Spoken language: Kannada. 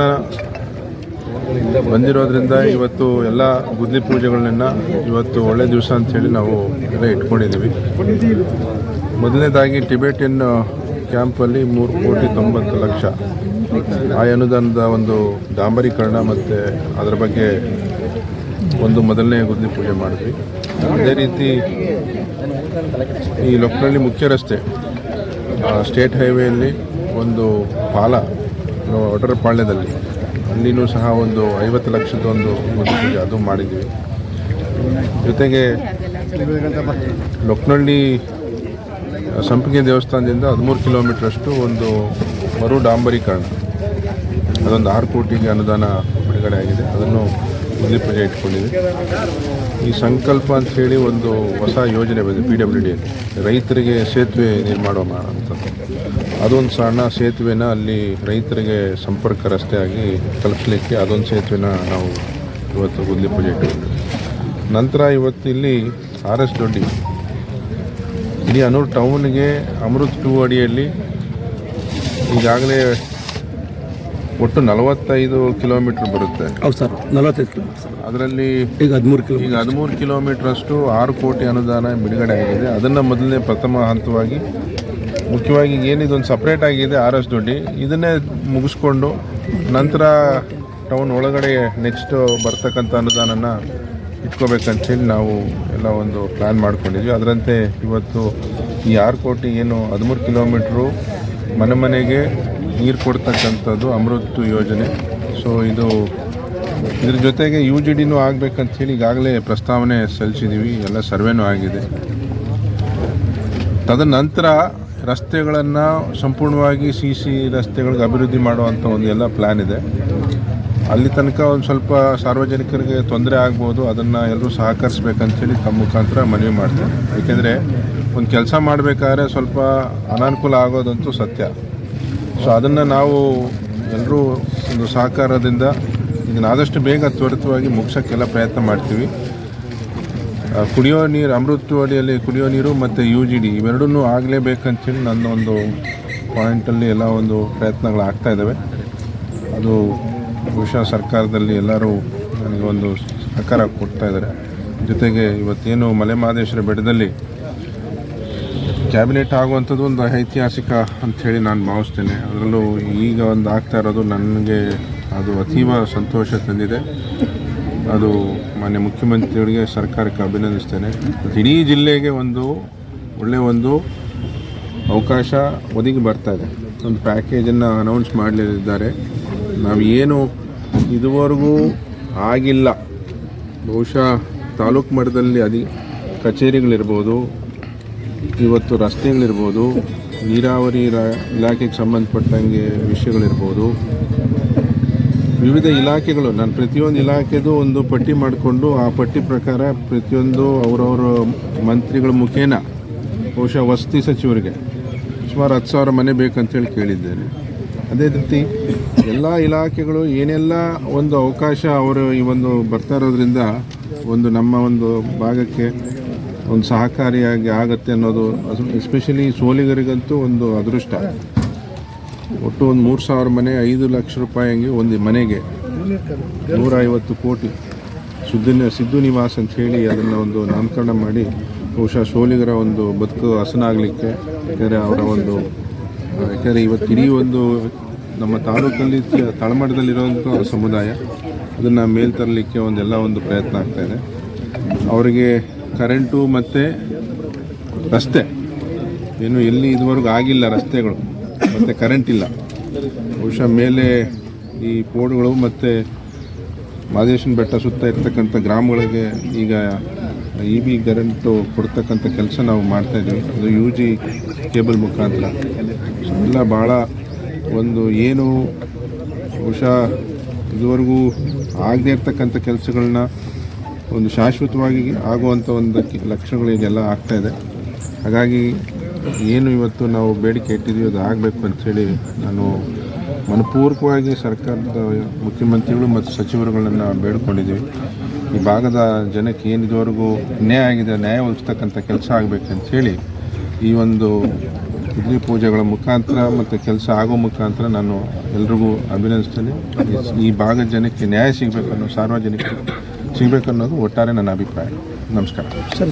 ತಕ್ಷಣ ಬಂದಿರೋದ್ರಿಂದ ಇವತ್ತು ಎಲ್ಲ ಗುದ್ಲಿ ಪೂಜೆಗಳನ್ನ ಇವತ್ತು ಒಳ್ಳೆ ದಿವಸ ಅಂಥೇಳಿ ನಾವು ಎಲ್ಲ ಇಟ್ಕೊಂಡಿದ್ದೀವಿ. ಮೊದಲನೇದಾಗಿ ಟಿಬೆಟಿನ್ ಕ್ಯಾಂಪಲ್ಲಿ ಮೂರು ಕೋಟಿ ತೊಂಬತ್ತು ಲಕ್ಷ. ಆ ಅನುದಾನದ ಒಂದು ಡಾಂಬರೀಕರಣ ಮತ್ತು ಅದರ ಬಗ್ಗೆ ಒಂದು ಮೊದಲನೇ ಗುದ್ಲಿ ಪೂಜೆ ಮಾಡಿದ್ವಿ. ಅದೇ ರೀತಿ ಈ ಲೊಕ್ಕನಹಳ್ಳಿ ಮುಖ್ಯ ರಸ್ತೆ ಸ್ಟೇಟ್ ಹೈವೇಯಲ್ಲಿ ಒಂದು ಪಾಲ ಒಡರ ಪಾಳ್ಯದಲ್ಲಿ ಅಲ್ಲಿನೂ ಸಹ ಒಂದು ಐವತ್ತು ಲಕ್ಷದ ಒಂದು ಅದು ಮಾಡಿದ್ವಿ. ಜೊತೆಗೆ ಲೊಕ್ನಳ್ಳಿ ಸಂಪಿಗೆ ದೇವಸ್ಥಾನದಿಂದ ಹದಿಮೂರು ಕಿಲೋಮೀಟ್ರಷ್ಟು ಒಂದು ಮರು ಡಾಂಬರೀಕರಣ ಅದೊಂದು ಆರು ಕೋಟಿಗೆ ಅನುದಾನ ಬಿಡುಗಡೆ ಆಗಿದೆ. ಅದನ್ನು ಗುದ್ಲಿ ಪೂಜೆ ಇಟ್ಕೊಂಡಿದೆ. ಈ ಸಂಕಲ್ಪ ಅಂತ ಹೇಳಿ ಒಂದು ಹೊಸ ಯೋಜನೆ ಬಂದಿದೆ ಪಿ ಡಬ್ಲ್ಯೂ ಡಿ ರೈತರಿಗೆ ಸೇತುವೆ ನಿರ್ಮಾಣ ಅಂತ ಅದೊಂದು ಸಣ್ಣ ಸೇತುವೆನ ಅಲ್ಲಿ ರೈತರಿಗೆ ಸಂಪರ್ಕ ರಸ್ತೆ ಆಗಿ ತಲುಪಿಸಲಿಕ್ಕೆ ಅದೊಂದು ಸೇತುವೆನ ನಾವು ಇವತ್ತು ಗುದ್ಲಿ ಪೂಜೆ ಇಟ್ಕೊಂಡಿದ್ದೀವಿ. ನಂತರ ಇವತ್ತು ಇಲ್ಲಿ ಆರ್ ಎಸ್ ದೊಡ್ಡಿ. ಇಡೀ ಅನೂರು ಟೌನ್ಗೆ ಅಮೃತ್ ಟೂ ಅಡಿಯಲ್ಲಿ ಈಗಾಗಲೇ ಒಟ್ಟು ನಲವತ್ತೈದು ಕಿಲೋಮೀಟರ್ ಬರುತ್ತೆ. ಹೌದು ಸರ್ ನಲವತ್ತೈದು ಕಿಲೋಮೀಟರ್ ಅದರಲ್ಲಿ ಈಗ ಹದಿಮೂರು ಕಿಲೋ ಈಗ ಹದಿಮೂರು ಕಿಲೋಮೀಟ್ರಷ್ಟು ಆರು ಕೋಟಿ ಅನುದಾನ ಬಿಡುಗಡೆ ಆಗಿದೆ. ಅದನ್ನು ಮೊದಲನೇ ಪ್ರಥಮ ಹಂತವಾಗಿ ಮುಖ್ಯವಾಗಿ ಏನಿದೊಂದು ಸಪ್ರೇಟ್ ಆಗಿದೆ ಆರ್ ಎಸ್ ದೊಡ್ಡಿ. ಇದನ್ನೇ ಮುಗಿಸ್ಕೊಂಡು ನಂತರ ಟೌನ್ ಒಳಗಡೆ ನೆಕ್ಸ್ಟ್ ಬರ್ತಕ್ಕಂಥ ಅನುದಾನನ ಇಟ್ಕೋಬೇಕಂತೇಳಿ ನಾವು ಎಲ್ಲ ಒಂದು ಪ್ಲ್ಯಾನ್ ಮಾಡ್ಕೊಂಡಿದ್ವಿ. ಅದರಂತೆ ಇವತ್ತು ಈ ಆರು ಕೋಟಿ ಏನು ಹದಿಮೂರು ಕಿಲೋಮೀಟ್ರು ಮನೆ ಮನೆಗೆ ನೀರು ಕೊಡ್ತಕ್ಕಂಥದ್ದು ಅಮೃತ್ ಯೋಜನೆ. ಸೊ ಇದು ಇದ್ರ ಜೊತೆಗೆ ಯು ಜಿ ಡಿನೂ ಆಗಬೇಕಂಥೇಳಿ ಹೇಳಿ ಈಗಾಗಲೇ ಪ್ರಸ್ತಾವನೆ ಸಲ್ಲಿಸಿದ್ದೀವಿ ಎಲ್ಲ ಸರ್ವೆನೂ ಆಗಿದೆ. ತದನಂತರ ರಸ್ತೆಗಳನ್ನು ಸಂಪೂರ್ಣವಾಗಿ ಸಿ ಸಿ ರಸ್ತೆಗಳಿಗೆ ಅಭಿವೃದ್ಧಿ ಮಾಡುವಂಥ ಒಂದು ಎಲ್ಲ ಪ್ಲ್ಯಾನ್ ಇದೆ. ಅಲ್ಲಿ ತನಕ ಒಂದು ಸ್ವಲ್ಪ ಸಾರ್ವಜನಿಕರಿಗೆ ತೊಂದರೆ ಆಗ್ಬೋದು. ಅದನ್ನು ಎಲ್ಲರೂ ಸಹಕರಿಸ್ಬೇಕಂತೇಳಿ ತಮ್ಮ ಮುಖಾಂತರ ಮನವಿ ಮಾಡ್ತೀನಿ ಏಕೆಂದರೆ ಒಂದು ಕೆಲಸ ಮಾಡಬೇಕಾದ್ರೆ ಸ್ವಲ್ಪ ಅನಾನುಕೂಲ ಆಗೋದಂತೂ ಸತ್ಯ. ಸೊ ಅದನ್ನು ನಾವು ಎಲ್ಲರೂ ಒಂದು ಸಹಕಾರದಿಂದ ಇದನ್ನು ಆದಷ್ಟು ಬೇಗ ತ್ವರಿತವಾಗಿ ಮುಗಿಸೋಕ್ಕೆಲ್ಲ ಪ್ರಯತ್ನ ಮಾಡ್ತೀವಿ. ಕುಡಿಯೋ ನೀರು, ಅಮೃತವಾಡಿಯಲ್ಲಿ ಕುಡಿಯೋ ನೀರು ಮತ್ತು ಯು ಜಿ ಡಿ ಇವೆರಡನ್ನೂ ಆಗಲೇಬೇಕಂತೇಳಿ ನನ್ನ ಒಂದು ಪಾಯಿಂಟಲ್ಲಿ ಎಲ್ಲ ಒಂದು ಪ್ರಯತ್ನಗಳು ಆಗ್ತಾ ಇದ್ದಾವೆ ಅದು ಬಹುಶಃ ಸರ್ಕಾರದಲ್ಲಿ ಎಲ್ಲರೂ ನನಗೆ ಒಂದು ಸಹಕಾರ ಕೊಡ್ತಾ ಇದ್ದಾರೆ ಜೊತೆಗೆ ಇವತ್ತೇನು ಮಲೆಮಹದೇಶ್ವರ ಬೆಟ್ಟದಲ್ಲಿ ಕ್ಯಾಬಿನೆಟ್ ಆಗುವಂಥದ್ದು ಒಂದು ಐತಿಹಾಸಿಕ ಅಂಥೇಳಿ ನಾನು ಭಾವಿಸ್ತೇನೆ. ಅದರಲ್ಲೂ ಈಗ ಒಂದು ಆಗ್ತಾ ಇರೋದು ನನಗೆ ಅದು ಅತೀವ ಸಂತೋಷ ತಂದಿದೆ. ಅದು ಮಾನ್ಯ ಮುಖ್ಯಮಂತ್ರಿಗಳಿಗೆ ಸರ್ಕಾರಕ್ಕೆ ಅಭಿನಂದಿಸ್ತೇನೆ. ಇಡೀ ಜಿಲ್ಲೆಗೆ ಒಂದು ಒಳ್ಳೆಯ ಒಂದು ಅವಕಾಶ ಒದಗಿ ಬರ್ತಾ ಇದೆ. ಒಂದು ಪ್ಯಾಕೇಜನ್ನು ಅನೌನ್ಸ್ ಮಾಡಲಿದ್ದಾರೆ. ನಾವು ಏನು ಇದುವರೆಗೂ ಆಗಿಲ್ಲ. ಬಹುಶಃ ತಾಲೂಕು ಮಟ್ಟದಲ್ಲಿ ಅದಿ ಕಚೇರಿಗಳಿರ್ಬೋದು ಇವತ್ತು ರಸ್ತೆಗಳಿರ್ಬೋದು ನೀರಾವರಿ ಇಲಾಖೆಗೆ ಸಂಬಂಧಪಟ್ಟಂಗೆ ವಿಷಯಗಳಿರ್ಬೋದು. ವಿವಿಧ ಇಲಾಖೆಗಳು, ನಾನು ಪ್ರತಿಯೊಂದು ಇಲಾಖೆದು ಒಂದು ಪಟ್ಟಿ ಮಾಡಿಕೊಂಡು ಆ ಪಟ್ಟಿ ಪ್ರಕಾರ ಪ್ರತಿಯೊಂದು ಅವರವರ ಮಂತ್ರಿಗಳ ಮುಖೇನ ಬಹುಶಃ ವಸತಿ ಸಚಿವರಿಗೆ ಸುಮಾರು ಹತ್ತು ಸಾವಿರ ಮನೆ ಬೇಕಂತೇಳಿ ಕೇಳಿದ್ದೇನೆ. ಅದೇ ರೀತಿ ಎಲ್ಲ ಇಲಾಖೆಗಳು ಏನೆಲ್ಲ ಒಂದು ಅವಕಾಶ ಅವರು ಈ ಒಂದು ಬರ್ತಾ ಇರೋದ್ರಿಂದ ಒಂದು ನಮ್ಮ ಒಂದು ಭಾಗಕ್ಕೆ ಒಂದು ಸಹಕಾರಿಯಾಗಿ ಆಗತ್ತೆ ಅನ್ನೋದು ಎಸ್ಪೆಷಲಿ ಸೋಲಿಗರಿಗಂತೂ ಒಂದು ಅದೃಷ್ಟ. ಒಟ್ಟು ಒಂದು ಮೂರು ಸಾವಿರ ಮನೆ, ಐದು ಲಕ್ಷ ರೂಪಾಯಿ ಹಂಗೆ ಒಂದು ಮನೆಗೆ. ನೂರ ಐವತ್ತು ಕೋಟಿ ಸುದ್ದಿನ ಸಿದ್ದು ನಿವಾಸ್ ಅಂತ ಹೇಳಿ ಅದನ್ನು ಒಂದು ನಾಮಕರಣ ಮಾಡಿ ಬಹುಶಃ ಸೋಲಿಗರ ಒಂದು ಬದುಕು ಹಸನಾಗಲಿಕ್ಕೆ ಯಾಕಂದರೆ ಅವರ ಒಂದು ಯಾಕಂದರೆ ಇವತ್ತು ಇಡೀ ಒಂದು ನಮ್ಮ ತಾಲೂಕಲ್ಲಿ ತಳಮಟ್ಟದಲ್ಲಿರುವಂಥ ಸಮುದಾಯ. ಅದನ್ನು ಮೇಲ್ತರಲಿಕ್ಕೆ ಒಂದೆಲ್ಲ ಒಂದು ಪ್ರಯತ್ನ ಆಗ್ತಾಯಿದೆ ಅವರಿಗೆ ಕರೆಂಟು ಮತ್ತು ರಸ್ತೆ. ಏನು ಎಲ್ಲಿ ಇದುವರೆಗೂ ಆಗಿಲ್ಲ ರಸ್ತೆಗಳು, ಮತ್ತು ಕರೆಂಟ್ ಇಲ್ಲ. ಬಹುಶಃ ಮೇಲೆ ಈ ಪೋಡುಗಳು ಮತ್ತು ಮಾದೇಶನ ಬೆಟ್ಟ ಸುತ್ತ ಇರ್ತಕ್ಕಂಥ ಗ್ರಾಮಗಳಿಗೆ ಈಗ ಇ ಬಿ ಕರೆಂಟು ಕೊಡ್ತಕ್ಕಂಥ ಕೆಲಸ ನಾವು ಮಾಡ್ತಾಯಿದ್ದೀವಿ ಅದು ಯು ಜಿ ಕೇಬಲ್ ಮುಖಾಂತರ. ಎಲ್ಲ ಭಾಳ ಒಂದು ಏನು ಬಹುಶಃ ಇದುವರೆಗೂ ಆಗದೇ ಇರ್ತಕ್ಕಂಥ ಕೆಲಸಗಳನ್ನ ಒಂದು ಶಾಶ್ವತವಾಗಿ ಆಗುವಂಥ ಒಂದು ಲಕ್ಷಣಗಳು ಈಗೆಲ್ಲ ಆಗ್ತಾಯಿದೆ ಹಾಗಾಗಿ ಏನು ಇವತ್ತು ನಾವು ಬೇಡಿಕೆ ಇಟ್ಟಿದ್ದೀವಿ ಅದು ಆಗಬೇಕು ಅಂಥೇಳಿ ನಾನು ಮನಪೂರ್ವಕವಾಗಿ ಸರ್ಕಾರದ ಮುಖ್ಯಮಂತ್ರಿಗಳು ಮತ್ತು ಸಚಿವರುಗಳನ್ನು ಬೇಡ್ಕೊಂಡಿದ್ದೀವಿ. ಈ ಭಾಗದ ಜನಕ್ಕೆ ಏನು ಇದುವರೆಗೂ ನ್ಯಾಯ ಆಗಿದೆ, ನ್ಯಾಯ ಒದಗಿಸ್ತಕ್ಕಂಥ ಕೆಲಸ ಆಗಬೇಕಂಥೇಳಿ ಈ ಒಂದು ಗುದ್ಲಿ ಪೂಜೆಗಳ ಮುಖಾಂತರ ಮತ್ತು ಕೆಲಸ ಆಗೋ ಮುಖಾಂತರ ನಾನು ಎಲ್ರಿಗೂ ಅಭಿನಂದಿಸ್ತೇನೆ. ಈ- ಈ ಭಾಗದ ಜನಕ್ಕೆ ನ್ಯಾಯ ಸಿಗಬೇಕು ಅನ್ನೋ ಸಾರ್ವಜನಿಕರು ಸಿಗಬೇಕು ಅನ್ನೋದು ಒಟ್ಟಾರೆ ನನ್ನ ಅಭಿಪ್ರಾಯ. ನಮಸ್ಕಾರ. ಸರ್.